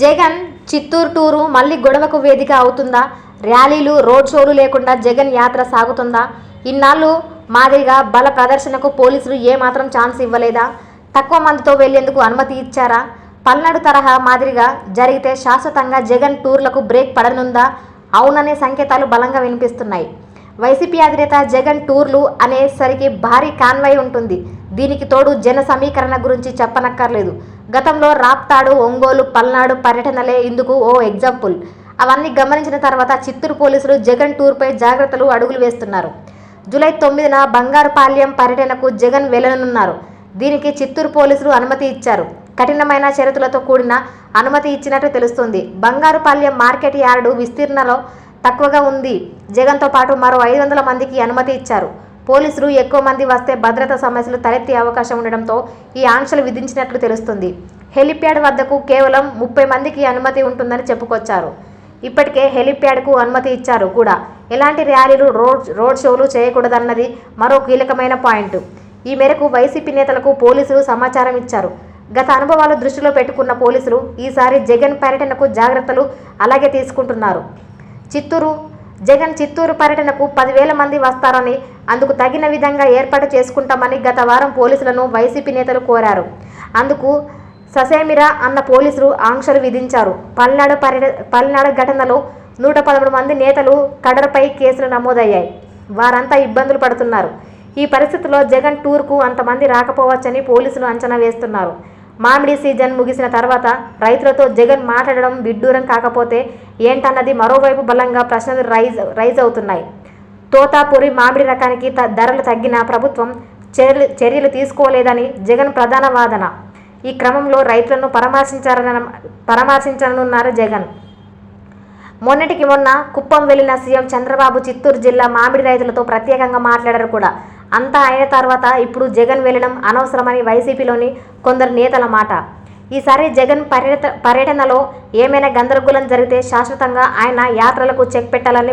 Jagan Chittoor tour మళ్ళీ గొడవకు వేదిక అవుతుందా? ర్యాలీలు రోడ్ షోలు లేకుండా జగన్ యాత్ర సాగుతుందా? ఇన్నాళ్ళు మాదిరిగా బల ప్రదర్శనకు పోలీసులు ఏమాత్రం ఛాన్స్ ఇవ్వలేదా? తక్కువ మందితో వెళ్ళేందుకు అనుమతి ఇచ్చారా? పల్నాడు తరహా మాదిరిగా జరిగితే శాశ్వతంగా జగన్ టూర్లకు బ్రేక్ పడనుందా? అవుననే సంకేతాలు బలంగా వినిపిస్తున్నాయి. వైసీపీ అధినేత జగన్ టూర్లు అనేసరికి భారీ కాన్వాయ్ ఉంటుంది. దీనికి తోడు జన సమీకరణ గురించి చెప్పనక్కర్లేదు. గతంలో రాప్తాడు ఒంగోలు పల్నాడు పర్యటనలే ఇందుకు ఓ ఎగ్జాంపుల్. అవన్నీ గమనించిన తర్వాత చిత్తూరు పోలీసులు జగన్ టూర్పై జాగ్రత్తలు అడుగులు వేస్తున్నారు. జూలై తొమ్మిదిన బంగారుపాల్యం పర్యటనకు జగన్ వెళ్ళనున్నారు. దీనికి చిత్తూరు పోలీసులు అనుమతి ఇచ్చారు. కఠినమైన షరతులతో కూడిన అనుమతి ఇచ్చినట్టు తెలుస్తుంది. బంగారుపాల్యం మార్కెట్ యార్డు విస్తీర్ణలో తక్కువగా ఉంది. జగన్తో పాటు మరో ఐదు వందల మందికి అనుమతి ఇచ్చారు. పోలీసులు ఎక్కువ మంది వస్తే భద్రతా సమస్యలు తలెత్తే అవకాశం ఉండడంతో ఈ ఆంక్షలు విధించినట్లు తెలుస్తుంది. హెలిప్యాడ్ వద్దకు కేవలం ముప్పై మందికి అనుమతి ఉంటుందని చెప్పుకొచ్చారు. ఇప్పటికే హెలిప్యాడ్కు అనుమతి ఇచ్చారు కూడా. ఎలాంటి ర్యాలీలు రోడ్ రోడ్ షోలు చేయకూడదన్నది మరో కీలకమైన పాయింట్. ఈ మేరకు వైసీపీ నేతలకు పోలీసులు సమాచారం ఇచ్చారు. గత అనుభవాలు దృష్టిలో పెట్టుకున్న పోలీసులు ఈసారి జగన్ పర్యటనకు జాగ్రత్తలు అలాగే తీసుకుంటున్నారు. చిత్తూరు జగన్ చిత్తూరు పర్యటనకు పదివేల మంది వస్తారని అందుకు తగిన విధంగా ఏర్పాటు చేసుకుంటామని గత వారం పోలీసులను వైసీపీ నేతలు కోరారు. అందుకు ససేమిరా అన్న పోలీసులు ఆంక్షలు విధించారు. పల్నాడు పర్యట పల్నాడు ఘటనలో నూట పదమూడు మంది నేతలు కడరపై కేసులు నమోదయ్యాయి. వారంతా ఇబ్బందులు పడుతున్నారు. ఈ పరిస్థితిలో జగన్ టూర్కు అంతమంది రాకపోవచ్చని పోలీసులు అంచనా వేస్తున్నారు. మామిడి సీజన్ ముగిసిన తర్వాత రైతులతో జగన్ మాట్లాడడం విడ్డూరం కాకపోతే ఏంటన్నది మరోవైపు బలంగా ప్రశ్నలు రైజ్ రైజ్ అవుతున్నాయి. తోతాపూరి మామిడి రకానికి ధరలు తగ్గిన ప్రభుత్వం చర్యలు చర్యలు తీసుకోలేదని జగన్ ప్రధాన వాదన. ఈ క్రమంలో రైతులను పరామర్శించారన పరామర్శించనున్నారు జగన్. మొన్నటికి మొన్న కుప్పం వెళ్ళిన సీఎం చంద్రబాబు చిత్తూరు జిల్లా మామిడి రైతులతో ప్రత్యేకంగా మాట్లాడారు కూడా. అంతా అయిన తర్వాత ఇప్పుడు జగన్ వెళ్ళడం అనవసరమని వైసీపీలోని కొందరు నేతల మాట. ఈసారి జగన్ పర్యట పర్యటనలో ఏమైనా గందరగోళం జరిగితే శాశ్వతంగా ఆయన యాత్రలకు చెక్ పెట్టాలని